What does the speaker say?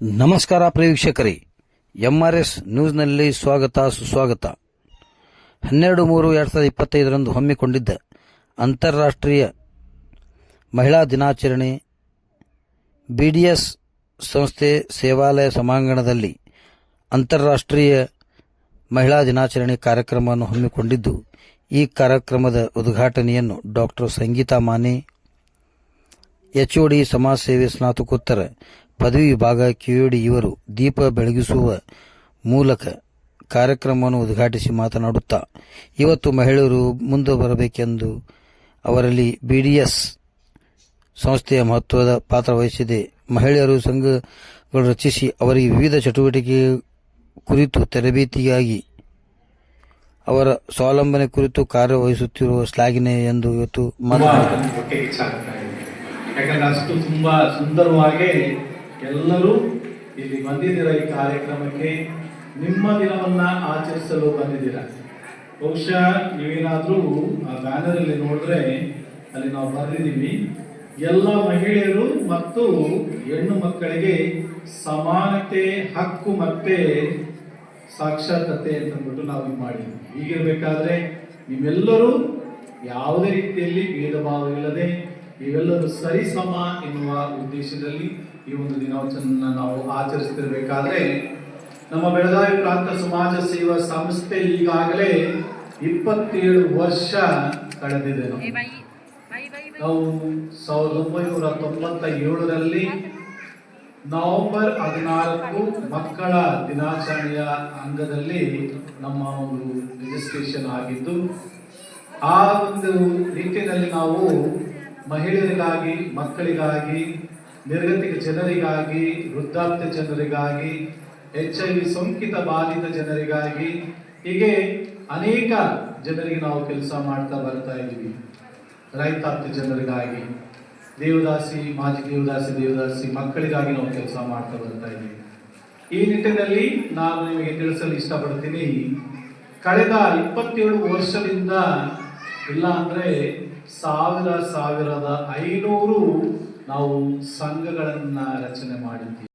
ನಮಸ್ಕಾರ ಪ್ರೇಕ್ಷಕರೇ. ಎಸ್ ನ್ಯೂಸ್ನಲ್ಲಿ ಸ್ವಾಗತ, ಸುಸ್ವಾಗತ. ಹನ್ನೆರಡು ಮೂರು ಎರಡು ಸಾವಿರದ ಇಪ್ಪತ್ತೈದರಂದು ಹಮ್ಮಿಕೊಂಡಿದ್ದ ಅಂತಾರಾಷ್ಟ್ರೀಯ ಮಹಿಳಾ ದಿನಾಚರಣೆ ಬಿಡಿಎಸ್ ಸಂಸ್ಥೆ ಸೇವಾಲಯ ಸಭಾಂಗಣದಲ್ಲಿ ಅಂತಾರಾಷ್ಟ್ರೀಯ ಮಹಿಳಾ ದಿನಾಚರಣೆ ಕಾರ್ಯಕ್ರಮವನ್ನು ಹಮ್ಮಿಕೊಂಡಿದ್ದು, ಈ ಕಾರ್ಯಕ್ರಮದ ಉದ್ಘಾಟನೆಯನ್ನು ಡಾಕ್ಟರ್ ಸಂಗೀತಾ ಮಾನೆ ಎಚ್ಒಡಿ ಸಮಾಜ ಸೇವೆ ಸ್ನಾತಕೋತ್ತರ ಪದವಿ ವಿಭಾಗ ಕಿಯೋಡಿ ಇವರು ದೀಪ ಬೆಳಗಿಸುವ ಮೂಲಕ ಕಾರ್ಯಕ್ರಮವನ್ನು ಉದ್ಘಾಟಿಸಿ ಮಾತನಾಡುತ್ತಾ ಇವತ್ತು ಮಹಿಳೆಯರು ಮುಂದೆ ಬರಬೇಕೆಂದು ಅವರಲ್ಲಿ ಬಿಡಿಎಸ್ ಸಂಸ್ಥೆಯ ಮಹತ್ವದ ಪಾತ್ರ ವಹಿಸಿದೆ ಮಹಿಳೆಯರು ಸಂಘಗಳು ರಚಿಸಿ ಅವರಿಗೆ ವಿವಿಧ ಚಟುವಟಿಕೆ ಕುರಿತು ತರಬೇತಿಗಾಗಿ ಅವರ ಸ್ವಾವಲಂಬನೆ ಕುರಿತು ಕಾರ್ಯವಹಿಸುತ್ತಿರುವ ಶ್ಲಾಘನೆ ಎಂದು ಇವತ್ತು ಮಾತನಾಡಿದರು ಯಾಕಂದ್ರೆ ಅಷ್ಟು ತುಂಬಾ ಸುಂದರವಾಗಿ ಎಲ್ಲರೂ ಇಲ್ಲಿ ಬಂದಿದ್ದೀರ ಈ ಕಾರ್ಯಕ್ರಮಕ್ಕೆ? ನಿಮ್ಮ ದಿನವನ್ನ ಆಚರಿಸಲು ಬಂದಿದ್ದೀರ? ಬಹುಶಃ ನೀವೇನಾದರೂ ಆ ಬ್ಯಾನರ್ ಅಲ್ಲಿ ನೋಡಿದ್ರೆ ಅಲ್ಲಿ ನಾವು ಬರೆದಿದ್ದೀವಿ. ಎಲ್ಲ ಮಹಿಳೆಯರು ಮತ್ತು ಹೆಣ್ಣು ಮಕ್ಕಳಿಗೆ ಸಮಾನತೆ, ಹಕ್ಕು ಮತ್ತೆ ಸಾಕ್ಷಾತತೆ ಅಂತ ಅಂದ್ಬಿಟ್ಟು ನಾವು ಇದು ಮಾಡಿದ್ವಿ ಹೀಗಿರ್ಬೇಕಾದ್ರೆ ನಿಮ್ಮೆಲ್ಲರೂ ಯಾವುದೇ ರೀತಿಯಲ್ಲಿ ಭೇದ ಭಾವ ಇಲ್ಲದೆ ನೀವೆಲ್ಲರೂ ಸರಿಸಮ ಎನ್ನುವ ಉದ್ದೇಶದಲ್ಲಿ ಈ ಒಂದು ದಿನಾಚರಣೆಯನ್ನು ನಾವು ಆಚರಿಸ್ತಿರ್ಬೇಕಾದ್ರೆ ನಮ್ಮ ಬೆಳಗಾವಿ ಪ್ರಾಂತ ಸಮಾಜ ಸೇವಾ ಸಂಸ್ಥೆ ಈಗಾಗಲೇ ಇಪ್ಪತ್ತೇಳು ವರ್ಷ ಕಳೆದಿದೆ ನಾವು ಸಾವಿರದ ಒಂಬೈನೂರ ತೊಂಬತ್ತ ಏಳರಲ್ಲಿ ನವೆಂಬರ್ ಹದಿನಾಲ್ಕು ಮಕ್ಕಳ ದಿನಾಚರಣೆಯ ಅಂಗದಲ್ಲಿ ನಮ್ಮ ಒಂದು ರಿಜಿಸ್ಟ್ರೇಷನ್ ಆಗಿದ್ದು ಆ ಒಂದು ನಿಟ್ಟಿನಲ್ಲಿ ನಾವು ಮಹಿಳೆಯರಿಗಾಗಿ, ಮಕ್ಕಳಿಗಾಗಿ, ನಿರ್ಗತಿಕ ಜನರಿಗಾಗಿ, ವೃದ್ಧಾಪ್ಯ ಜನರಿಗಾಗಿ, ಎಚ್ ಐ ವಿ ಸೋಂಕಿತ ಬಾಧಿತ ಜನರಿಗಾಗಿ ಹೀಗೆ ಅನೇಕ ಜನರಿಗೆ ನಾವು ಕೆಲಸ ಮಾಡ್ತಾ ಬರ್ತಾ ಇದ್ದೀವಿ. ರೈತಾಪ್ತ ಜನರಿಗಾಗಿ, ದೇವದಾಸಿ, ಮಾಜಿ ದೇವದಾಸಿ ದೇವದಾಸಿ ಮಕ್ಕಳಿಗಾಗಿ ನಾವು ಕೆಲಸ ಮಾಡ್ತಾ ಬರ್ತಾ ಇದ್ದೀವಿ. ಈ ನಿಟ್ಟಿನಲ್ಲಿ ನಾನು ನಿಮಗೆ ತಿಳಿಸಲು ಇಷ್ಟಪಡ್ತೀನಿ, ಕಳೆದ ಇಪ್ಪತ್ತೇಳು ವರ್ಷದಿಂದ ಇಲ್ಲ ಅಂದ್ರೆ ಸಾವಿರ ಸಾವಿರದ ಐನೂರು ನಾವು ಸಂಘಗಳನ್ನು ರಚನೆ ಮಾಡಿದ್ದೀವಿ.